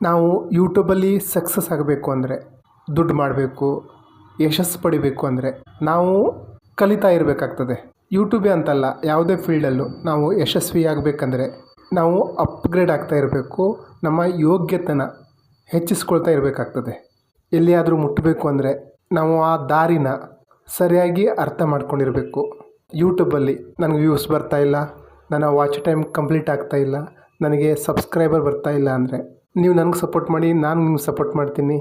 ನಾವು ಯೂಟ್ಯೂಬಲ್ಲಿ ಸಕ್ಸಸ್ ಆಗಬೇಕು ಅಂದರೆ, ದುಡ್ಡು ಮಾಡಬೇಕು, ಯಶಸ್ಸು ಪಡಿಬೇಕು ಅಂದರೆ ನಾವು ಕಲಿತಾ ಇರಬೇಕಾಗ್ತದೆ. ಯೂಟ್ಯೂಬೇ ಅಂತಲ್ಲ, ಯಾವುದೇ ಫೀಲ್ಡಲ್ಲೂ ನಾವು ಯಶಸ್ವಿ ಆಗಬೇಕಂದ್ರೆ ನಾವು ಅಪ್ಗ್ರೇಡ್ ಆಗ್ತಾ ಇರಬೇಕು, ನಮ್ಮ ಯೋಗ್ಯತನ ಹೆಚ್ಚಿಸ್ಕೊಳ್ತಾ ಇರಬೇಕಾಗ್ತದೆ. ಎಲ್ಲಿಯಾದರೂ ಮುಟ್ಟಬೇಕು ಅಂದರೆ ನಾವು ಆ ದಾರಿನ ಸರಿಯಾಗಿ ಅರ್ಥ ಮಾಡ್ಕೊಂಡಿರಬೇಕು. ಯೂಟ್ಯೂಬಲ್ಲಿ ನನಗೆ ವ್ಯೂಸ್ ಬರ್ತಾ ಇಲ್ಲ, ನನ್ನ ವಾಚ್ ಟೈಮ್ ಕಂಪ್ಲೀಟ್ ಆಗ್ತಾ ಇಲ್ಲ, ನನಗೆ ಸಬ್ಸ್ಕ್ರೈಬರ್ ಬರ್ತಾ ಇಲ್ಲ ಅಂದರೆ ನೀವು ನನಗೆ ಸಪೋರ್ಟ್ ಮಾಡಿ, ನಾನು ನಿಮ್ಗೆ ಸಪೋರ್ಟ್ ಮಾಡ್ತೀನಿ.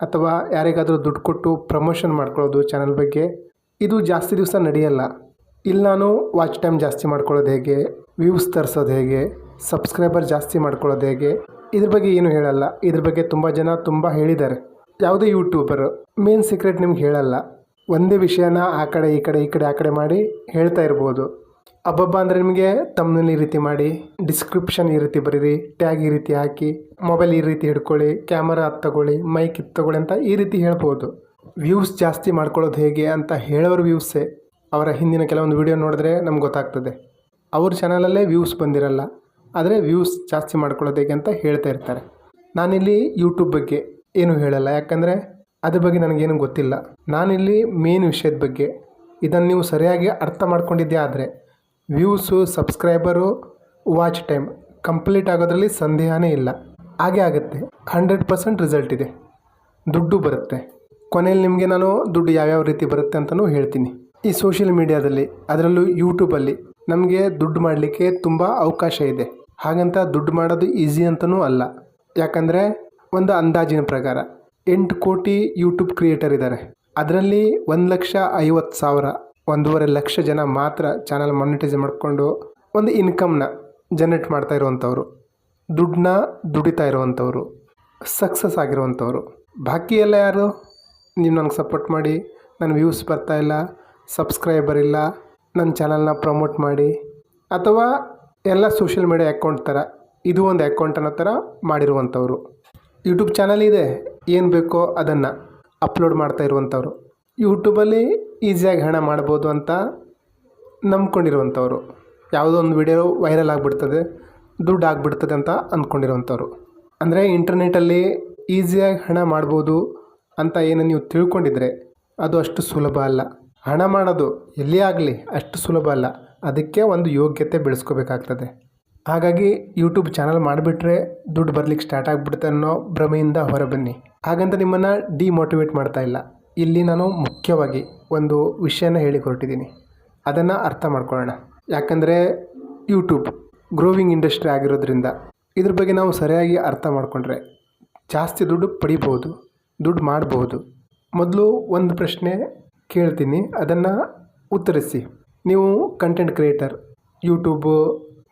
ಅಥವಾ ಯಾರಿಗಾದರೂ ದುಡ್ಡು ಕೊಟ್ಟು ಪ್ರಮೋಷನ್ ಮಾಡ್ಕೊಳ್ಳೋದು ಚಾನಲ್ ಬಗ್ಗೆ. ಇದು ಜಾಸ್ತಿ ದಿವಸ ನಡೆಯಲ್ಲ. ಇಲ್ಲಿ ನಾನು ವಾಚ್ ಟೈಮ್ ಜಾಸ್ತಿ ಮಾಡ್ಕೊಳ್ಳೋದು ಹೇಗೆ ವ್ಯೂಸ್ ತರಿಸೋದು ಹೇಗೆ ಸಬ್ಸ್ಕ್ರೈಬರ್ ಜಾಸ್ತಿ ಮಾಡ್ಕೊಳ್ಳೋದು ಹೇಗೆ, ಇದ್ರ ಬಗ್ಗೆ ಏನು ಹೇಳಲ್ಲ. ಇದ್ರ ಬಗ್ಗೆ ತುಂಬ ಜನ ತುಂಬ ಹೇಳಿದ್ದಾರೆ. ಯಾವುದೇ ಯೂಟ್ಯೂಬರ್ ಮೇನ್ ಸೀಕ್ರೆಟ್ ನಿಮ್ಗೆ ಹೇಳಲ್ಲ. ಒಂದೇ ವಿಷಯನ ಆ ಕಡೆ, ಈ ಕಡೆ ಈ ಕಡೆ, ಆ ಕಡೆ ಮಾಡಿ ಹೇಳ್ತಾ ಇರ್ಬೋದು. ಅಬ್ಬಬ್ಬ ಅಂದರೆ ನಿಮಗೆ ತಮ್ಮನಲ್ಲಿ ಈ ರೀತಿ ಮಾಡಿ ಡಿಸ್ಕ್ರಿಪ್ಷನ್ ಈ ರೀತಿ ಬರೀರಿ ಟ್ಯಾಗ್ ಈ ರೀತಿ ಹಾಕಿ ಮೊಬೈಲ್ ಈ ರೀತಿ ಹಿಡ್ಕೊಳ್ಳಿ ಕ್ಯಾಮರಾ ಅದು ತಗೊಳ್ಳಿ ಮೈಕ್ ಇದು ತಗೊಳ್ಳಿ ಅಂತ ಈ ರೀತಿ ಹೇಳ್ಬೋದು. ವ್ಯೂಸ್ ಜಾಸ್ತಿ ಮಾಡ್ಕೊಳ್ಳೋದು ಹೇಗೆ ಅಂತ ಹೇಳೋರು ವ್ಯೂಸೇ ಅವರ ಹಿಂದಿನ ಕೆಲವೊಂದು ವಿಡಿಯೋ ನೋಡಿದ್ರೆ ನಮ್ಗೆ ಗೊತ್ತಾಗ್ತದೆ. ಅವ್ರ ಚಾನಲಲ್ಲೇ ವ್ಯೂಸ್ ಬಂದಿರಲ್ಲ, ಆದರೆ ವ್ಯೂಸ್ ಜಾಸ್ತಿ ಮಾಡ್ಕೊಳ್ಳೋದು ಹೇಗೆ ಅಂತ ಹೇಳ್ತಾ ಇರ್ತಾರೆ. ನಾನಿಲ್ಲಿ ಯೂಟ್ಯೂಬ್ ಬಗ್ಗೆ ಏನೂ ಹೇಳಲ್ಲ, ಯಾಕಂದರೆ ಅದ್ರ ಬಗ್ಗೆ ನನಗೇನು ಗೊತ್ತಿಲ್ಲ. ನಾನಿಲ್ಲಿ ಮೇನ್ ವಿಷಯದ ಬಗ್ಗೆ ಇದನ್ನು ನೀವು ಸರಿಯಾಗಿ ಅರ್ಥ ಮಾಡ್ಕೊಂಡಿದ್ದೇ ಆದರೆ views, subscriber, watch time. Complete ಆಗೋದ್ರಲ್ಲಿ ಸಂದೇಹನೇ ಇಲ್ಲ. ಹಾಗೆ ಆಗುತ್ತೆ. ಹಂಡ್ರೆಡ್ ಪರ್ಸೆಂಟ್ ರಿಸಲ್ಟ್ ಇದೆ. ದುಡ್ಡು ಬರುತ್ತೆ. ಕೊನೆಯಲ್ಲಿ ನಿಮಗೆ ನಾನು ದುಡ್ಡು ಯಾವ್ಯಾವ ರೀತಿ ಬರುತ್ತೆ ಅಂತಲೂ ಹೇಳ್ತೀನಿ. ಈ ಸೋಷಿಯಲ್ ಮೀಡಿಯಾದಲ್ಲಿ, ಅದರಲ್ಲೂ ಯೂಟ್ಯೂಬಲ್ಲಿ ನಮಗೆ ದುಡ್ಡು ಮಾಡಲಿಕ್ಕೆ ತುಂಬ ಅವಕಾಶ ಇದೆ. ಹಾಗಂತ ದುಡ್ಡು ಮಾಡೋದು ಈಸಿ ಅಂತಲೂ ಅಲ್ಲ. ಯಾಕಂದರೆ ಒಂದು ಅಂದಾಜಿನ ಪ್ರಕಾರ ಎಂಟು ಕೋಟಿ ಯೂಟ್ಯೂಬ್ ಕ್ರಿಯೇಟರ್ ಇದ್ದಾರೆ ಅದರಲ್ಲಿ ಒಂದು ಲಕ್ಷ ಐವತ್ತು ಸಾವಿರ ಒಂದೂವರೆ ಲಕ್ಷ ಜನ ಮಾತ್ರ ಚಾನಲ್ ಮಾನಿಟೈಸ್ ಮಾಡಿಕೊಂಡು ಒಂದು ಇನ್ಕಮ್ನ ಜನರೇಟ್ ಮಾಡ್ತಾ ಇರುವಂಥವ್ರು. ದುಡ್ಡನ್ನ ದುಡಿತಾ ಇರುವಂಥವ್ರು. ಸಕ್ಸಸ್ ಆಗಿರುವಂಥವ್ರು. ಬಾಕಿ ಎಲ್ಲ ಯಾರು? ನೀವು ನನಗೆ ಸಪೋರ್ಟ್ ಮಾಡಿ. ನನ್ನ ವ್ಯೂಸ್ ಬರ್ತಾ ಇಲ್ಲ. ಸಬ್ಸ್ಕ್ರೈಬರ್ ಇಲ್ಲ. ನನ್ನ ಚಾನಲ್ನ ಪ್ರಮೋಟ್ ಮಾಡಿ. ಅಥವಾ ಎಲ್ಲ ಸೋಷಿಯಲ್ ಮೀಡಿಯಾ ಅಕೌಂಟ್ ಥರ ಇದು ಒಂದು ಅಕೌಂಟ್ ಅನ್ನೋ ಥರ ಮಾಡಿರುವಂಥವ್ರು. ಯೂಟ್ಯೂಬ್ ಚಾನಲ್ ಇದೆ. ಏನು ಬೇಕೋ ಅದನ್ನು ಅಪ್ಲೋಡ್ ಮಾಡ್ತಾ ಇರುವಂಥವ್ರು. ಯೂಟ್ಯೂಬಲ್ಲಿ ಈಸಿಯಾಗಿ ಹಣ ಮಾಡ್ಬೋದು ಅಂತ ನಂಬ್ಕೊಂಡಿರುವಂಥವ್ರು. ಯಾವುದೋ ಒಂದು ವಿಡಿಯೋ ವೈರಲ್ ಆಗಿಬಿಡ್ತದೆ, ದುಡ್ಡು ಆಗಿಬಿಡ್ತದೆ ಅಂತ ಅಂದ್ಕೊಂಡಿರುವಂಥವ್ರು. ಅಂದರೆ ಇಂಟರ್ನೆಟಲ್ಲಿ ಈಸಿಯಾಗಿ ಹಣ ಮಾಡ್ಬೋದು ಅಂತ ಏನು ನೀವು ತಿಳ್ಕೊಂಡಿದ್ರೆ ಅದು ಅಷ್ಟು ಸುಲಭ ಅಲ್ಲ. ಹಣ ಮಾಡೋದು ಎಲ್ಲಿ ಆಗಲಿ ಅಷ್ಟು ಸುಲಭ ಅಲ್ಲ. ಅದಕ್ಕೆ ಒಂದು ಯೋಗ್ಯತೆ ಬೆಳೆಸ್ಕೋಬೇಕಾಗ್ತದೆ. ಹಾಗಾಗಿ ಯೂಟ್ಯೂಬ್ ಚಾನಲ್ ಮಾಡಿಬಿಟ್ರೆ ದುಡ್ಡು ಬರ್ಲಿಕ್ಕೆ ಸ್ಟಾರ್ಟ್ ಆಗಿಬಿಡುತ್ತೆ ಅನ್ನೋ ಭ್ರಮೆಯಿಂದ ಹೊರಬನ್ನಿ. ಹಾಗಂತ ನಿಮ್ಮನ್ನು ಡಿಮೋಟಿವೇಟ್ ಮಾಡ್ತಾ ಇಲ್ಲ. ಇಲ್ಲಿ ನಾನು ಮುಖ್ಯವಾಗಿ ಒಂದು ವಿಷಯನ ಹೇಳಿ ಹೊರಟಿದ್ದೀನಿ ಅದನ್ನು ಅರ್ಥ ಮಾಡ್ಕೊಳ್ಳೋಣ. ಯಾಕಂದರೆ ಯೂಟ್ಯೂಬ್ ಗ್ರೋವಿಂಗ್ ಇಂಡಸ್ಟ್ರಿ ಆಗಿರೋದ್ರಿಂದ ಇದ್ರ ಬಗ್ಗೆ ನಾವು ಸರಿಯಾಗಿ ಅರ್ಥ ಮಾಡಿಕೊಂಡ್ರೆ ಜಾಸ್ತಿ ದುಡ್ಡು ಪಡಿಬೋದು ದುಡ್ಡು ಮಾಡಬಹುದು. ಮೊದಲು ಒಂದು ಪ್ರಶ್ನೆ ಕೇಳ್ತೀನಿ, ಅದನ್ನು ಉತ್ತರಿಸಿ. ನೀವು ಕಂಟೆಂಟ್ ಕ್ರಿಯೇಟರ್ ಯೂಟ್ಯೂಬ್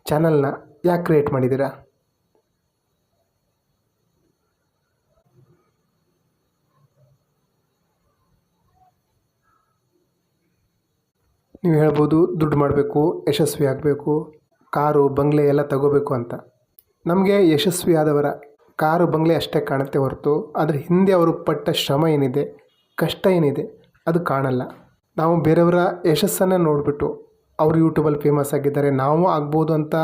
ಚಾನಲ್ನ ಯಾಕೆ ಕ್ರಿಯೇಟ್ ಮಾಡಿದ್ದೀರಾ? ನೀವು ಹೇಳ್ಬೋದು ದುಡ್ಡು ಮಾಡಬೇಕು, ಯಶಸ್ವಿ ಆಗಬೇಕು, ಕಾರು, ಬಂಗ್ಲೆ ಎಲ್ಲ ತಗೋಬೇಕು ಅಂತ. ನಮಗೆ ಯಶಸ್ವಿ ಆದವರ ಕಾರು, ಬಂಗ್ಲೆ ಅಷ್ಟೇ ಕಾಣುತ್ತೆ ಹೊರತು ಅದರ ಹಿಂದೆ ಅವರು ಪಟ್ಟ ಶ್ರಮ ಏನಿದೆ, ಕಷ್ಟ ಏನಿದೆ, ಅದು ಕಾಣಲ್ಲ. ನಾವು ಬೇರೆಯವರ ಯಶಸ್ಸನ್ನು ನೋಡಿಬಿಟ್ಟು ಅವರು ಯೂಟ್ಯೂಬಲ್ಲಿ ಫೇಮಸ್ ಆಗಿದ್ದಾರೆ, ನಾವು ಆಗ್ಬೋದು ಅಂತ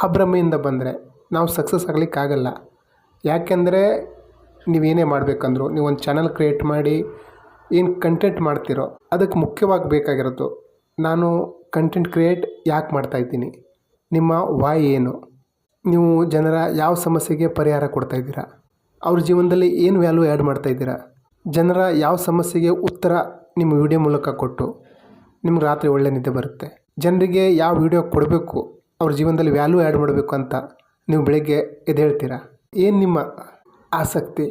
ಆ ಭ್ರಮೆಯಿಂದ ಬಂದರೆ ನಾವು ಸಕ್ಸಸ್ ಆಗಲಿಕ್ಕಾಗಲ್ಲ ಯಾಕೆಂದರೆ ನೀವೇನೇ ಮಾಡಬೇಕಂದ್ರು, ನೀವು ಒಂದು ಚಾನಲ್ ಕ್ರಿಯೇಟ್ ಮಾಡಿ, ಏನು ಕಂಟೆಂಟ್ ಮಾಡ್ತಿರೋ, ಅದಕ್ಕೆ ಮುಖ್ಯವಾಗಿ ಬೇಕಾಗಿರೋದು ನಾನು ಕಂಟೆಂಟ್ ಕ್ರಿಯೇಟ್ ಯಾಕೆ ಮಾಡ್ತಾಯಿದ್ದೀನಿ ನಿಮ್ಮ ವಾಯ್ ಏನು? ನೀವು ಜನರ ಯಾವ ಸಮಸ್ಯೆಗೆ ಪರಿಹಾರ ಕೊಡ್ತಾ ಇದ್ದೀರಾ? ಅವ್ರ ಜೀವನದಲ್ಲಿ ಏನು ವ್ಯಾಲ್ಯೂ ಆ್ಯಡ್ ಇದ್ದೀರಾ? ಜನರ ಯಾವ ಸಮಸ್ಯೆಗೆ ಉತ್ತರ ನಿಮ್ಮ ವಿಡಿಯೋ ಮೂಲಕ ಕೊಟ್ಟು ನಿಮ್ಗೆ ರಾತ್ರಿ ಒಳ್ಳೆ ನಿದ್ದೆ ಬರುತ್ತೆ. ಜನರಿಗೆ ಯಾವ ವಿಡಿಯೋ ಕೊಡಬೇಕು, ಅವ್ರ ಜೀವನದಲ್ಲಿ ವ್ಯಾಲ್ಯೂ ಆ್ಯಡ್ ಮಾಡಬೇಕು ಅಂತ ನೀವು ಬೆಳಗ್ಗೆ ಎದ್ದೇಳ್ತೀರಾ ಏನು ನಿಮ್ಮ ಆಸಕ್ತಿ?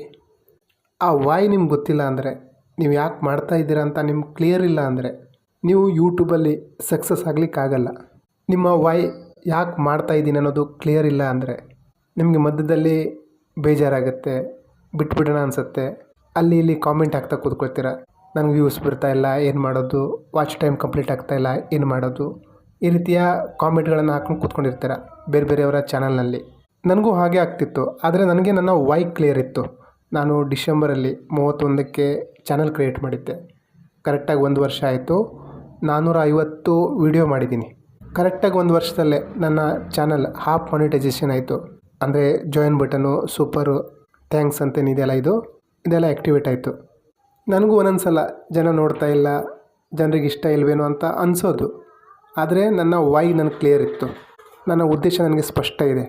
ಆ ವಾಯ್ ನಿಮ್ಗೆ ಗೊತ್ತಿಲ್ಲ ಅಂದರೆ ನೀವು ಯಾಕೆ ಮಾಡ್ತಾ ಇದ್ದೀರಾ ಅಂತ ನಿಮ್ಗೆ ಕ್ಲಿಯರ್ ಇಲ್ಲ ಅಂದರೆ ನೀವು ಯೂಟ್ಯೂಬಲ್ಲಿ ಸಕ್ಸಸ್ ಆಗಲಿಕ್ಕಾಗಲ್ಲ. ನಿಮ್ಮ ವೈ ಯಾಕೆ ಮಾಡ್ತಾ ಇದ್ದೀನಿ ಅನ್ನೋದು ಕ್ಲಿಯರ್ ಇಲ್ಲ ಅಂದರೆ ನಿಮಗೆ ಮಧ್ಯದಲ್ಲಿ ಬೇಜಾರಾಗುತ್ತೆ, ಬಿಟ್ಬಿಡೋಣ ಅನಿಸುತ್ತೆ. ಅಲ್ಲಿ ಇಲ್ಲಿ ಕಾಮೆಂಟ್ ಹಾಕ್ತಾ ಕೂತ್ಕೊಳ್ತೀರ. ನನಗೆ ವ್ಯೂಸ್ ಬರ್ತಾ ಇಲ್ಲ, ಏನು ಮಾಡೋದು? ವಾಚ್ ಟೈಮ್ ಕಂಪ್ಲೀಟ್ ಆಗ್ತಾ ಇಲ್ಲ, ಏನು ಮಾಡೋದು? ಈ ರೀತಿಯ ಕಾಮೆಂಟ್ಗಳನ್ನು ಹಾಕೊಂಡು ಕೂತ್ಕೊಂಡಿರ್ತೀರ ಬೇರೆ ಬೇರೆಯವರ ಚಾನಲ್ನಲ್ಲಿ ನನಗೂ ಹಾಗೆ ಆಗ್ತಿತ್ತು, ಆದರೆ ನನಗೆ ನನ್ನ ವೈ ಕ್ಲಿಯರ್ ಇತ್ತು. ನಾನು ಡಿಸೆಂಬರಲ್ಲಿ ಮೂವತ್ತೊಂದಕ್ಕೆ ಚಾನಲ್ ಕ್ರಿಯೇಟ್ ಮಾಡಿದ್ದೆ. ಕರೆಕ್ಟಾಗಿ ಒಂದು ವರ್ಷ ಆಯಿತು. ನಾನ್ನೂರ ಐವತ್ತು ವಿಡಿಯೋ ಮಾಡಿದ್ದೀನಿ ಕರೆಕ್ಟಾಗಿ ಒಂದು ವರ್ಷದಲ್ಲೇ ನನ್ನ ಚಾನಲ್ ಹಾಫ್ ಮಾನಿಟೈಸೇಷನ್ ಆಯಿತು. ಅಂದರೆ ಜಾಯಿನ್ ಬಟನು ಸೂಪರು ಥ್ಯಾಂಕ್ಸ್ ಅಂತೇನಿದೆಯಲ್ಲ ಇದು? ಇದೆಲ್ಲ ಆ್ಯಕ್ಟಿವೇಟ್ ಆಯಿತು. ನನಗೂ ಒಂದೊಂದು ಸಲ ಜನ ನೋಡ್ತಾ ಇಲ್ಲ, ಜನರಿಗೆ ಇಷ್ಟ ಇಲ್ವೇನೋ ಅಂತ ಅನಿಸೋದು. ಆದರೆ ನನ್ನ ವಾಯ್ ನನಗೆ ಕ್ಲಿಯರ್ ಇತ್ತು. ನನ್ನ ಉದ್ದೇಶ ನನಗೆ ಸ್ಪಷ್ಟ ಇದೆ.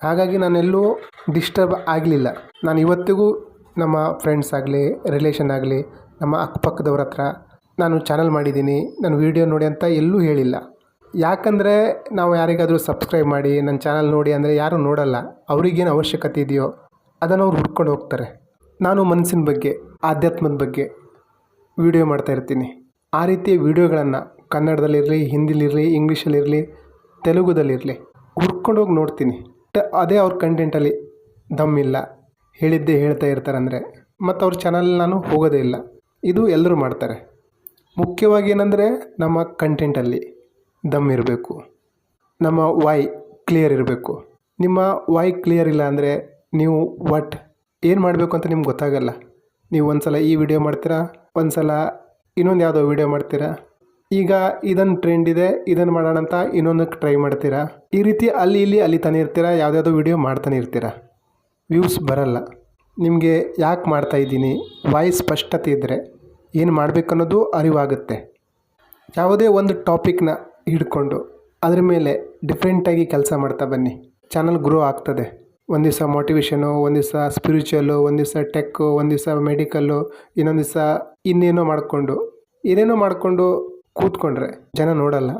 ಹಾಗಾಗಿ ನಾನೆಲ್ಲೂ ಡಿಸ್ಟರ್ಬ್ ಆಗಲಿಲ್ಲ. ನಾನು ಇವತ್ತಿಗೂ ನಮ್ಮ ಫ್ರೆಂಡ್ಸ್ ಆಗಲಿ ರಿಲೇಷನ್ ಆಗಲಿ, ನಮ್ಮ ಅಕ್ಕಪಕ್ಕದವ್ರ ಹತ್ರ ನಾನು ಚಾನಲ್ ಮಾಡಿದ್ದೀನಿ, ನಾನು ವೀಡಿಯೋ ನೋಡಿ ಅಂತ ಎಲ್ಲೂ ಹೇಳಿಲ್ಲ. ಯಾಕಂದರೆ ನಾವು ಯಾರಿಗಾದರೂ ಸಬ್ಸ್ಕ್ರೈಬ್ ಮಾಡಿ, ನನ್ನ ಚಾನಲ್ ನೋಡಿ ಅಂದರೆ ಯಾರೂ ನೋಡಲ್ಲ, ಅವ್ರಿಗೇನು ಅವಶ್ಯಕತೆ ಇದೆಯೋ ಅದನ್ನು ಅವ್ರು ಹುಡ್ಕೊಂಡು ಹೋಗ್ತಾರೆ. ನಾನು ಮನಸ್ಸಿನ ಬಗ್ಗೆ, ಆಧ್ಯಾತ್ಮದ ಬಗ್ಗೆ ವಿಡಿಯೋ ಮಾಡ್ತಾ ಇರ್ತೀನಿ. ಆ ರೀತಿಯ ವಿಡಿಯೋಗಳನ್ನು ಕನ್ನಡದಲ್ಲಿರಲಿ, ಹಿಂದಿಲಿರಲಿ, ಇಂಗ್ಲೀಷಲ್ಲಿರಲಿ, ತೆಲುಗುದಲ್ಲಿರಲಿ ಹುಡ್ಕೊಂಡು ಹೋಗಿ ನೋಡ್ತೀನಿ. ಟ- ಅದೇ ಅವ್ರ ಕಂಟೆಂಟಲ್ಲಿ ದಮ್ಮಿಲ್ಲ ಹೇಳಿದ್ದೇ ಹೇಳ್ತಾ ಇರ್ತಾರೆ ಅಂದರೆ ಮತ್ತು ಅವ್ರ ಚಾನಲ್ ನಾನು ಹೋಗೋದೇ ಇಲ್ಲ. ಇದು ಎಲ್ಲರೂ ಮಾಡ್ತಾರೆ. ಮುಖ್ಯವಾಗಿ ಏನಂದರೆ ನಮ್ಮ ಕಂಟೆಂಟಲ್ಲಿ ದಮ್ ಇರಬೇಕು. ನಮ್ಮ ವಾಯ್ ಕ್ಲಿಯರ್ ಇರಬೇಕು. ನಿಮ್ಮ ವಾಯ್ ಕ್ಲಿಯರ್ ಇಲ್ಲ ಅಂದರೆ ನೀವು ವಾಟ್ ಏನು ಮಾಡಬೇಕು ಅಂತ ನಿಮ್ಗೆ ಗೊತ್ತಾಗಲ್ಲ. ನೀವು ಒಂದು ಸಲ ಈ ವಿಡಿಯೋ ಮಾಡ್ತೀರಾ ಒಂದು ಸಲ ಇನ್ನೊಂದು ಯಾವುದೋ ವಿಡಿಯೋ ಮಾಡ್ತೀರಾ. ಈಗ ಇದನ್ನು ಟ್ರೆಂಡ್ ಇದೆ ಇದನ್ನು ಮಾಡೋಣ ಅಂತ ಇನ್ನೊಂದಕ್ಕೆ ಟ್ರೈ ಮಾಡ್ತೀರಾ. ಈ ರೀತಿ ಅಲ್ಲಿ ಇಲ್ಲಿ ಅಲ್ಲಿ ತಾನೇ ಇರ್ತೀರಾ, ಯಾವುದ್ಯಾವುದೋ ವಿಡಿಯೋ ಮಾಡ್ತಾನೆ ಇರ್ತೀರಾ. ವ್ಯೂಸ್ ಬರಲ್ಲ. ನಿಮಗೆ ಯಾಕೆ ಮಾಡ್ತಾ ಇದ್ದೀನಿ? ವಾಯ್ಸ್ ಸ್ಪಷ್ಟತೆ ಇದ್ದರೆ ಏನು ಮಾಡಬೇಕನ್ನೋದು ಅರಿವಾಗುತ್ತೆ. ಯಾವುದೇ ಒಂದು ಟಾಪಿಕ್ನ ಹಿಡ್ಕೊಂಡು ಅದರ ಮೇಲೆ ಡಿಫ್ರೆಂಟಾಗಿ ಕೆಲಸ ಮಾಡ್ತಾ ಬನ್ನಿ. ಚಾನಲ್ ಗ್ರೋ ಆಗ್ತದೆ. ಒಂದು ದಿವಸ ಮೋಟಿವೇಶನು ಒಂದು ದಿವಸ ಸ್ಪಿರಿಚುವಲ್ಲು ಒಂದು ದಿವಸ ಟೆಕ್ಕು, ಒಂದು ದಿವಸ ಮೆಡಿಕಲ್ಲು, ಇನ್ನೊಂದು ದಿವಸ ಇನ್ನೇನೋ ಮಾಡಿಕೊಂಡು, ಏನೇನೋ ಮಾಡಿಕೊಂಡು ಕೂತ್ಕೊಂಡ್ರೆ ಜನ ನೋಡಲ್ಲ.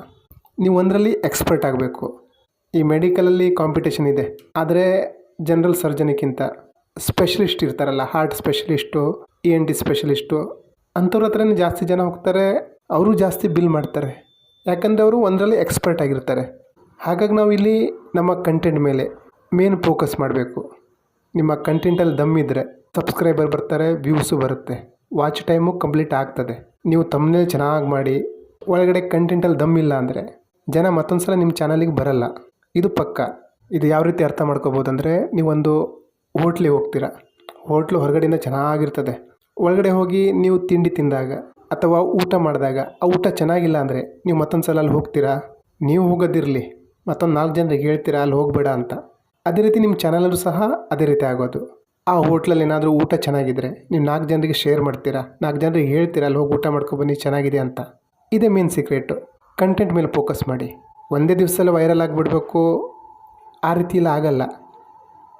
ನೀವು ಒಂದರಲ್ಲಿ ಎಕ್ಸ್ಪರ್ಟ್ ಆಗಬೇಕು. ಈ ಮೆಡಿಕಲಲ್ಲಿ ಕಾಂಪಿಟೇಷನ್ ಇದೆ. ಆದರೆ ಜನರಲ್ ಸರ್ಜನಿಗಿಂತ ಸ್ಪೆಷಲಿಸ್ಟ್ ಇರ್ತಾರಲ್ಲ, heart specialist, E N T specialist ಅಂಥವ್ರ ಹತ್ರನೇ ಜಾಸ್ತಿ ಜನ ಹೋಗ್ತಾರೆ, ಅವರು ಜಾಸ್ತಿ ಬಿಲ್ ಮಾಡ್ತಾರೆ. ಯಾಕಂದರೆ ಅವರು ಒಂದರಲ್ಲಿ ಎಕ್ಸ್ಪರ್ಟ್ ಆಗಿರ್ತಾರೆ. ಹಾಗಾಗಿ ನಾವು ಇಲ್ಲಿ ನಮ್ಮ ಕಂಟೆಂಟ್ ಮೇಲೆ ಮೇನ್ ಫೋಕಸ್ ಮಾಡಬೇಕು. ನಿಮ್ಮ ಕಂಟೆಂಟಲ್ಲಿ ದಮ್ ಇದ್ದರೆ ಸಬ್ಸ್ಕ್ರೈಬರ್ ಬರ್ತಾರೆ ವ್ಯೂಸು ಬರುತ್ತೆ. ವಾಚ್ ಟೈಮು ಕಂಪ್ಲೀಟ್ ಆಗ್ತದೆ. ನೀವು ತಮ್ಮನೇ ಚೆನ್ನಾಗಿ ಮಾಡಿ, ಒಳಗಡೆ ಕಂಟೆಂಟಲ್ಲಿ ಇಲ್ಲ ಅಂದರೆ ಜನ ಮತ್ತೊಂದು ಸಲ ನಿಮ್ಮ ಚಾನಲಿಗೆ ಬರಲ್ಲ. ಇದು ಪಕ್ಕ. ಇದು ಯಾವ ರೀತಿ ಅರ್ಥ ಮಾಡ್ಕೋಬೋದು ಅಂದರೆ ನೀವೊಂದು ಹೋಟ್ಲಿಗೆ ಹೋಗ್ತೀರಾ. ಹೋಟ್ಲು ಹೊರಗಡೆಯಿಂದ ಚೆನ್ನಾಗಿರ್ತದೆ. ಒಳಗಡೆ ಹೋಗಿ ನೀವು ತಿಂಡಿ ತಿಂದಾಗ ಅಥವಾ ಊಟ ಮಾಡಿದಾಗ ಆ ಊಟ ಚೆನ್ನಾಗಿಲ್ಲ ಅಂದರೆ ನೀವು ಮತ್ತೊಂದು ಸಲ ಅಲ್ಲಿ ಹೋಗ್ತೀರಾ? ನೀವು ಹೋಗೋದಿರಲಿ, ಮತ್ತೊಂದು ನಾಲ್ಕು ಜನರಿಗೆ ಹೇಳ್ತೀರಾ ಅಲ್ಲಿ ಹೋಗಬೇಡ ಅಂತ. ಅದೇ ರೀತಿ ನಿಮ್ಮ ಚಾನಲಲ್ಲೂ ಸಹ ಅದೇ ರೀತಿ ಆಗೋದು. ಆ ಹೋಟ್ಲಲ್ಲಿ ಏನಾದರೂ ಊಟ ಚೆನ್ನಾಗಿದ್ದರೆ ನೀವು ನಾಲ್ಕು ಜನರಿಗೆ ಶೇರ್ ಮಾಡ್ತೀರಾ? ನಾಲ್ಕು ಜನರಿಗೆ ಹೇಳ್ತೀರಾ ಅಲ್ಲಿ ಹೋಗಿ ಊಟ ಮಾಡ್ಕೊಬನ್ನಿ ಚೆನ್ನಾಗಿದೆ ಅಂತ. ಇದೇ ಮೇನ್ ಸೀಕ್ರೆಟು ಕಂಟೆಂಟ್ ಮೇಲೆ ಫೋಕಸ್ ಮಾಡಿ. ಒಂದೇ ದಿವಸದಲ್ಲಿ ವೈರಲ್ ಆಗಿಬಿಡ್ಬೇಕು. ಆ ರೀತಿ ಎಲ್ಲ ಆಗಲ್ಲ.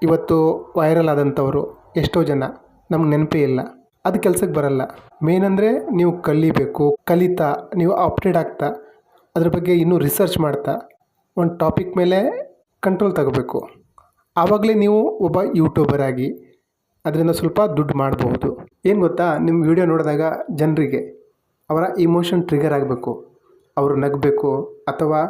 ಇವತ್ತು ವೈರಲ್ ಆದಂಥವರು ಎಷ್ಟೋ ಜನ. ನಮ್ಗೆ ನೆನಪೇ ಇಲ್ಲ. ಅದು ಕೆಲಸಕ್ಕೆ ಬರಲ್ಲ. ಮೇನ್ ಅಂದರೆ ನೀವು ಕಲಿಬೇಕು, ಕಲಿತಾ, ನೀವು ಅಪ್ಡೇಟ್ ಆಗ್ತಾ, ಅದ್ರ ಬಗ್ಗೆ ಇನ್ನೂ ರಿಸರ್ಚ್ ಮಾಡ್ತಾ, ಒಂದು ಟಾಪಿಕ್ ಮೇಲೆ ಕಂಟ್ರೋಲ್ ತಗೋಬೇಕು. ಆವಾಗಲೇ ನೀವು ಒಬ್ಬ ಯೂಟ್ಯೂಬರ್ ಆಗಿ ಅದರಿಂದ ಸ್ವಲ್ಪ ದುಡ್ಡು ಮಾಡಬಹುದು. ಏನು ಗೊತ್ತಾ? ನಿಮ್ಮ ವಿಡಿಯೋ ನೋಡಿದಾಗ ಜನರಿಗೆ ಅವರ ಇಮೋಷನ್ ಟ್ರಿಗರ್ ಆಗಬೇಕು. ಅವರು ನಗಬೇಕು, ಅಥವಾ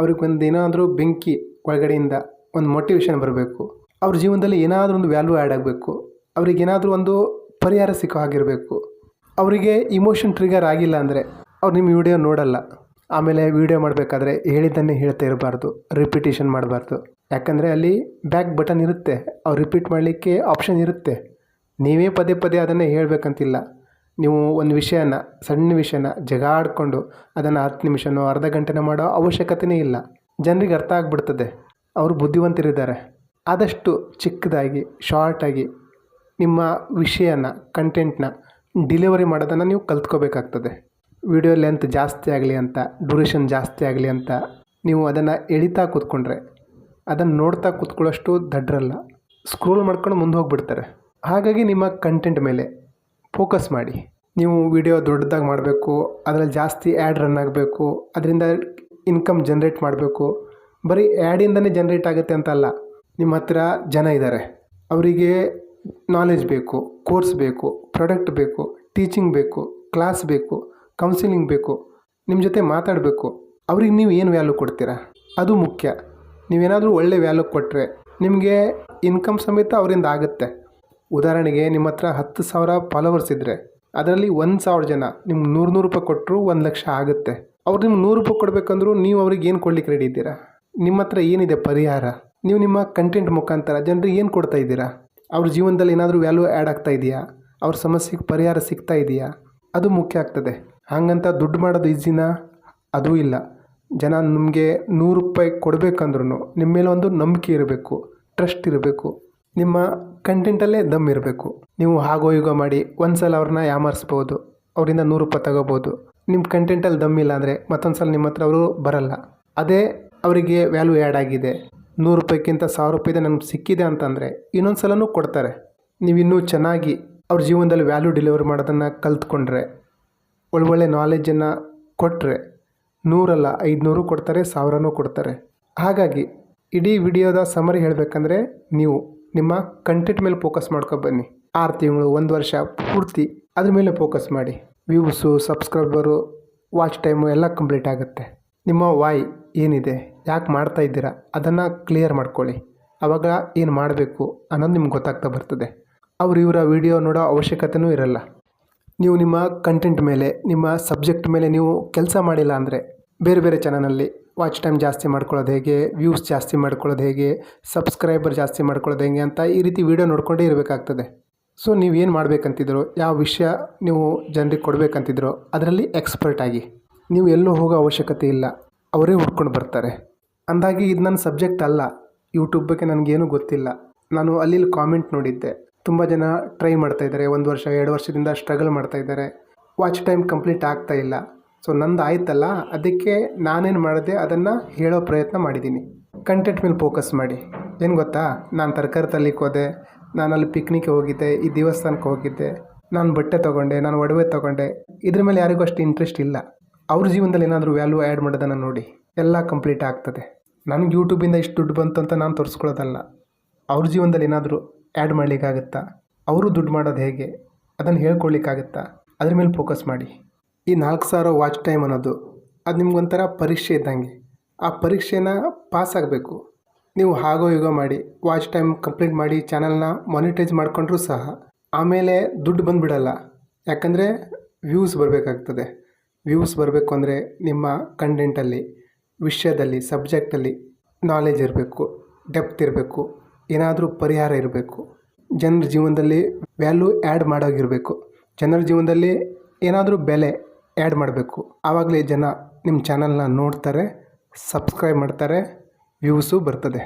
ಅವ್ರಿಗೆ ಒಂದು ಏನಾದರೂ ಬೆಂಕಿ ಒಳಗಡೆಯಿಂದ ಒಂದು ಮೋಟಿವೇಶನ್ ಬರಬೇಕು. ಅವ್ರ ಜೀವನದಲ್ಲಿ ಏನಾದರೂ ಒಂದು ವ್ಯಾಲ್ಯೂ ಆ್ಯಡ್ ಆಗಬೇಕು. ಅವ್ರಿಗೆ ಏನಾದರೂ ಒಂದು ಪರಿಹಾರ ಸಿಕ್ಕೋ ಆಗಿರಬೇಕು ಅವರಿಗೆ ಇಮೋಷನ್ ಟ್ರಿಗರ್ ಆಗಿಲ್ಲ ಅಂದರೆ ಅವ್ರು ನಿಮ್ಮ ವಿಡಿಯೋ ನೋಡಲ್ಲ. ಆಮೇಲೆ ವಿಡಿಯೋ ಮಾಡಬೇಕಾದ್ರೆ ಹೇಳಿದ್ದನ್ನೇ ಹೇಳ್ತಾ ಇರಬಾರ್ದು ರಿಪಿಟೇಷನ್ ಮಾಡಬಾರ್ದು. ಯಾಕಂದರೆ ಅಲ್ಲಿ ಬ್ಯಾಕ್ ಬಟನ್ ಇರುತ್ತೆ, ಅವ್ರು ರಿಪೀಟ್ ಮಾಡಲಿಕ್ಕೆ ಆಪ್ಷನ್ ಇರುತ್ತೆ. ನೀವೇ ಪದೇ ಪದೇ ಅದನ್ನೇ ಹೇಳಬೇಕಂತಿಲ್ಲ. ನೀವು ಒಂದು ವಿಷಯನ, ಸಣ್ಣ ವಿಷಯನ ಜಗಾಡ್ಕೊಂಡು ಅದನ್ನು ಹತ್ತು ನಿಮಿಷನೋ, ಅರ್ಧ ಗಂಟೆನೋ ಮಾಡೋ ಅವಶ್ಯಕತೆಯೇ ಇಲ್ಲ. ಜನರಿಗೆ ಅರ್ಥ ಆಗಿಬಿಡ್ತದೆ. ಅವರು ಬುದ್ಧಿವಂತರಿದ್ದಾರೆ. ಆದಷ್ಟು ಚಿಕ್ಕದಾಗಿ ಶಾರ್ಟಾಗಿ ನಿಮ್ಮ ವಿಷಯನ ಕಂಟೆಂಟ್ನ ಡಿಲಿವರಿ ಮಾಡೋದನ್ನು ನೀವು ಕಲ್ತ್ಕೋಬೇಕಾಗ್ತದೆ. ವಿಡಿಯೋ ಲೆಂತ್ ಜಾಸ್ತಿ ಆಗಲಿ ಅಂತ ಡ್ಯೂರೇಷನ್ ಜಾಸ್ತಿ ಆಗಲಿ ಅಂತ ನೀವು ಅದನ್ನು ಎಳಿತಾ ಕೂತ್ಕೊಂಡ್ರೆ, ಅದನ್ನು ನೋಡ್ತಾ ಕೂತ್ಕೊಳ್ಳೋಷ್ಟು ದಡ್ರಲ್ಲ. ಸ್ಕ್ರೋಲ್ ಮಾಡ್ಕೊಂಡು ಮುಂದೆ ಹೋಗ್ಬಿಡ್ತಾರೆ. ಹಾಗಾಗಿ ನಿಮ್ಮ ಕಂಟೆಂಟ್ ಮೇಲೆ ಫೋಕಸ್ ಮಾಡಿ. ನೀವು ವಿಡಿಯೋ ದೊಡ್ಡದಾಗಿ ಮಾಡಬೇಕು, ಅದರಲ್ಲಿ ಜಾಸ್ತಿ ಆ್ಯಡ್ ರನ್ ಆಗಬೇಕು, ಅದರಿಂದ ಇನ್ಕಮ್ ಜನ್ರೇಟ್ ಮಾಡಬೇಕು. ಬರೀ ಆ್ಯಡಿಂದನೇ ಜನ್ರೇಟ್ ಆಗುತ್ತೆ ಅಂತ ಅಲ್ಲ, ನಿಮ್ಮ ಹತ್ರ ಜನ ಇದ್ದಾರೆ ಅವರಿಗೆ ನಾಲೆಜ್ ಬೇಕು ಕೋರ್ಸ್ ಬೇಕು ಪ್ರಾಡಕ್ಟ್ ಬೇಕು ಟೀಚಿಂಗ್ ಬೇಕು ಕ್ಲಾಸ್ ಬೇಕು ಕೌನ್ಸಿಲಿಂಗ್ ಬೇಕು ನಿಮ್ಮ ಜೊತೆ ಮಾತಾಡಬೇಕು. ಅವ್ರಿಗೆ ನೀವು ಏನು ವ್ಯಾಲ್ಯೂ ಕೊಡ್ತೀರಾ? ಅದು ಮುಖ್ಯ. ನೀವೇನಾದರೂ ಒಳ್ಳೆ ವ್ಯಾಲ್ಯೂ ಕೊಟ್ಟರೆ ನಿಮಗೆ ಇನ್ಕಮ್ ಸಮೇತ ಅವರಿಂದ ಆಗುತ್ತೆ. ಉದಾಹರಣೆಗೆ ನಿಮ್ಮ ಹತ್ರ ಹತ್ತು ಸಾವಿರ ಫಾಲೋವರ್ಸ್ ಇದ್ದರೆ ಅದರಲ್ಲಿ ಒಂದು ಸಾವಿರ ಜನ ನಿಮ್ಗೆ ನೂರು ನೂರು ರೂಪಾಯಿ ಕೊಟ್ಟರು ಒಂದು ಲಕ್ಷ ಆಗುತ್ತೆ. ಅವ್ರು ನಿಮ್ಗೆ ನೂರು ರೂಪಾಯಿ ಕೊಡಬೇಕಂದ್ರು ನೀವು ಅವ್ರಿಗೆ ಏನು ಕೊಡ್ಲಿಕ್ಕೆ ರೆಡಿ ಇದ್ದೀರಾ? ನಿಮ್ಮ ಹತ್ರ ಏನಿದೆ ಪರಿಹಾರ? ನೀವು ನಿಮ್ಮ ಕಂಟೆಂಟ್ ಮುಖಾಂತರ ಜನರಿಗೆ ಏನು ಕೊಡ್ತಾ ಇದ್ದೀರಾ? ಅವ್ರ ಜೀವನದಲ್ಲಿ ಏನಾದರೂ ವ್ಯಾಲ್ಯೂ ಆ್ಯಡ್ ಆಗ್ತಾ ಇದೆಯಾ? ಅವ್ರ ಸಮಸ್ಯೆಗೆ ಪರಿಹಾರ ಸಿಗ್ತಾ ಇದೆಯಾ? ಅದು ಮುಖ್ಯ ಆಗ್ತದೆ. ಹಾಗಂತ ದುಡ್ಡು ಮಾಡೋದು ಈಸಿನಾ ಅದೂ ಇಲ್ಲ. ಜನ ನಿಮಗೆ ನೂರು ರೂಪಾಯಿ ಕೊಡಬೇಕಂದ್ರೂ ನಿಮ್ಮ ಮೇಲೆ ಒಂದು ನಂಬಿಕೆ ಇರಬೇಕು ಟ್ರಸ್ಟ್ ಇರಬೇಕು, ನಿಮ್ಮ ಕಂಟೆಂಟಲ್ಲೇ ದಮ್ ಇರಬೇಕು. ನೀವು ಹಾಗೋ ಹೀಗೋ ಮಾಡಿ ಒಂದು ಸಲ ಅವ್ರನ್ನ ಯಾಮಾರಿಸ್ಬೋದು, ಅವರಿಂದ ನೂರು ರೂಪಾಯಿ ತಗೋಬೋದು. ನಿಮ್ಮ ಕಂಟೆಂಟಲ್ಲಿ ದಮ್ ಇಲ್ಲ ಅಂದರೆ ಮತ್ತೊಂದು ಸಲ ನಿಮ್ಮ ಹತ್ರ ಅವರು ಬರಲ್ಲ. ಅದೇ ಅವರಿಗೆ ವ್ಯಾಲ್ಯೂ ಆ್ಯಡ್ ಆಗಿದೆ. ನೂರು ರೂಪಾಯಿಗಿಂತ ಸಾವಿರ ರೂಪಾಯಿದೆ ನಮ್ಗೆ ಸಿಕ್ಕಿದೆ ಅಂತಂದರೆ ಇನ್ನೊಂದು ಸಲನೂ ಕೊಡ್ತಾರೆ. ನೀವು ಇನ್ನೂ ಚೆನ್ನಾಗಿ ಅವ್ರ ಜೀವನದಲ್ಲಿ ವ್ಯಾಲ್ಯೂ ಡೆಲಿವರಿ ಮಾಡೋದನ್ನು ಕಲ್ತ್ಕೊಂಡ್ರೆ, ಒಳ್ಳೊಳ್ಳೆ ನಾಲೆಜನ್ನು ಕೊಟ್ಟರೆ ನೂರಲ್ಲ ಐದುನೂರು ಕೊಡ್ತಾರೆ, ಸಾವಿರನೂ ಕೊಡ್ತಾರೆ. ಹಾಗಾಗಿ ಇಡೀ ವಿಡಿಯೋದ ಸಮರಿ ಹೇಳಬೇಕಂದ್ರೆ ನೀವು ನಿಮ್ಮ ಕಂಟೆಂಟ್ ಮೇಲೆ ಫೋಕಸ್ ಬನ್ನಿ. ಆರು ತಿಂಗಳು, ಒಂದು ವರ್ಷ ಪೂರ್ತಿ ಅದ್ರ ಮೇಲೆ ಫೋಕಸ್ ಮಾಡಿ. ವ್ಯೂಸು ಸಬ್ಸ್ಕ್ರೈಬರು ವಾಚ್ ಟೈಮು ಎಲ್ಲ ಕಂಪ್ಲೀಟ್ ಆಗುತ್ತೆ. ನಿಮ್ಮ ವಾಯ್ ಏನಿದೆ? ಯಾಕೆ ಮಾಡ್ತಾ ಇದ್ದೀರಾ? ಅದನ್ನು ಕ್ಲಿಯರ್ ಮಾಡ್ಕೊಳ್ಳಿ. ಆವಾಗ ಏನು ಮಾಡಬೇಕು ಅನ್ನೋದು ನಿಮ್ಗೆ ಗೊತ್ತಾಗ್ತಾ ಬರ್ತದೆ. ಅವ್ರು ಇವರ ವಿಡಿಯೋ ನೋಡೋ ಅವಶ್ಯಕತೆಯೂ ಇರಲ್ಲ. ನೀವು ನಿಮ್ಮ ಕಂಟೆಂಟ್ ಮೇಲೆ, ನಿಮ್ಮ ಸಬ್ಜೆಕ್ಟ್ ಮೇಲೆ ನೀವು ಕೆಲಸ ಮಾಡಿಲ್ಲ ಅಂದರೆ ಬೇರೆ ಬೇರೆ ಚಾನಲಲ್ಲಿ ವಾಚ್ ಟೈಮ್ ಜಾಸ್ತಿ ಮಾಡ್ಕೊಳ್ಳೋದು ಹೇಗೆ ವ್ಯೂಸ್ ಜಾಸ್ತಿ ಮಾಡ್ಕೊಳ್ಳೋದು ಹೇಗೆ ಸಬ್ಸ್ಕ್ರೈಬರ್ ಜಾಸ್ತಿ ಮಾಡ್ಕೊಳ್ಳೋದು ಹೇಗೆ ಅಂತ ಈ ರೀತಿ ವಿಡಿಯೋ ನೋಡ್ಕೊಂಡೇ ಇರಬೇಕಾಗ್ತದೆ. ಸೊ ನೀವು ಏನು ಮಾಡಬೇಕಂತಿದ್ರೋ, ಯಾವ ವಿಷಯ ನೀವು ಜನರಿಗೆ ಕೊಡಬೇಕಂತಿದ್ರು, ಅದರಲ್ಲಿ ಎಕ್ಸ್ಪರ್ಟ್ ಆಗಿ. ನೀವು ಎಲ್ಲೂ ಹೋಗೋ ಅವಶ್ಯಕತೆ ಇಲ್ಲ. ಅವರೇ ಹುಡ್ಕೊಂಡು ಬರ್ತಾರೆ. ಅಂದಾಗಿ ಇದು ನನ್ನ ಸಬ್ಜೆಕ್ಟ್ ಅಲ್ಲ. ಯೂಟ್ಯೂಬ್ ಬಗ್ಗೆ ನನಗೇನು ಗೊತ್ತಿಲ್ಲ. ನಾನು ಅಲ್ಲಿಲ್ಲಿ ಕಾಮೆಂಟ್ ನೋಡಿದ್ದೆ. ತುಂಬ ಜನ ಟ್ರೈ ಮಾಡ್ತಾ ಇದ್ದಾರೆ. ಒಂದು ವರ್ಷ, ಎರಡು ವರ್ಷದಿಂದ ಸ್ಟ್ರಗಲ್ ಮಾಡ್ತಾ ಇದ್ದಾರೆ. ವಾಚ್ ಟೈಮ್ ಕಂಪ್ಲೀಟ್ ಆಗ್ತಾ ಇಲ್ಲ. ಸೊ, ನಂದು ಆಯ್ತಲ್ಲ? ಅದಕ್ಕೆ ನಾನೇನು ಮಾಡಿದೆ? ಅದನ್ನು ಹೇಳೋ ಪ್ರಯತ್ನ ಮಾಡಿದ್ದೀನಿ. ಕಂಟೆಂಟ್ ಮೇಲೆ ಫೋಕಸ್ ಮಾಡಿ. ಏನು ಗೊತ್ತಾ? ನಾನು ತರಕಾರಿ ತರ್ಲಿಕ್ಕೆ ಹೋದೆ. ನಾನು ಅಲ್ಲಿ ಪಿಕ್ನಿಕ್ಗೆ ಹೋಗಿದ್ದೆ. ಈ ದೇವಸ್ಥಾನಕ್ಕೆ ಹೋಗಿದ್ದೆ. ನಾನು ಬಟ್ಟೆ ತೊಗೊಂಡೆ. ನಾನು ಒಡವೆ ತೊಗೊಂಡೆ. ಇದ್ರ ಮೇಲೆ ಯಾರಿಗೂ ಅಷ್ಟು ಇಂಟ್ರೆಸ್ಟ್ ಇಲ್ಲ. ಅವ್ರ ಜೀವನದಲ್ಲಿ ಏನಾದರೂ ವ್ಯಾಲ್ಯೂ ಆ್ಯಡ್ ಮಾಡೋದನ್ನು ನೋಡಿ, ಎಲ್ಲ ಕಂಪ್ಲೀಟ್ ಆಗ್ತದೆ. ನನಗೆ ಯೂಟ್ಯೂಬಿಂದ ಇಷ್ಟು ದುಡ್ಡು ಬಂತು ಅಂತ ನಾನು ತೋರಿಸ್ಕೊಳ್ಳೋದಲ್ಲ, ಅವ್ರ ಜೀವನದಲ್ಲಿ ಏನಾದರೂ ಆ್ಯಡ್ ಮಾಡಲಿಕ್ಕಾಗುತ್ತಾ? ಅವರು ದುಡ್ಡು ಮಾಡೋದು ಹೇಗೆ? ಅದನ್ನು ಹೇಳ್ಕೊಳ್ಲಿಕ್ಕಾಗುತ್ತಾ? ಅದ್ರ ಮೇಲೆ ಫೋಕಸ್ ಮಾಡಿ. ಈ ನಾಲ್ಕು ಸಾವಿರ ವಾಚ್ ಟೈಮ್ ಅನ್ನೋದು, ಅದು ನಿಮ್ಗೊಂಥರ ಪರೀಕ್ಷೆ ಇದ್ದಂಗೆ. ಆ ಪರೀಕ್ಷೆನ ಪಾಸ್ ಆಗಬೇಕು. ನೀವು ಹಾಗೋ ಹೀಗೋ ಮಾಡಿ ವಾಚ್ ಟೈಮ್ ಕಂಪ್ಲೀಟ್ ಮಾಡಿ ಚಾನಲ್ನ ಮಾನಿಟೈಸ್ ಮಾಡಿಕೊಂಡ್ರೂ ಸಹ, ಆಮೇಲೆ ದುಡ್ಡು ಬಂದುಬಿಡಲ್ಲ. ಯಾಕಂದರೆ ವ್ಯೂಸ್ ಬರಬೇಕಾಗ್ತದೆ. ವ್ಯೂಸ್ ಬರಬೇಕು ಅಂದರೆ ನಿಮ್ಮ ಕಂಟೆಂಟಲ್ಲಿ ವಿಷಯದಲ್ಲಿ ಸಬ್ಜೆಕ್ಟಲ್ಲಿ ನಾಲೆಜ್ ಇರಬೇಕು ಡೆಪ್ತ್ ಇರಬೇಕು, ಏನಾದರೂ ಪರಿಹಾರ ಇರಬೇಕು. ಜನರ ಜೀವನದಲ್ಲಿ ವ್ಯಾಲ್ಯೂ ಆ್ಯಡ್ ಮಾಡೋಗಿರಬೇಕು. ಜನರ ಜೀವನದಲ್ಲಿ ಏನಾದರೂ ಬೆಲೆ ಆ್ಯಡ್ ಮಾಡಬೇಕು. ಆವಾಗಲೇ ಜನ ನಿಮ್ಮ ಚಾನಲ್ನ ನೋಡ್ತಾರೆ ಸಬ್ಸ್ಕ್ರೈಬ್ ಮಾಡ್ತಾರೆ ವ್ಯೂಸು ಬರ್ತದೆ.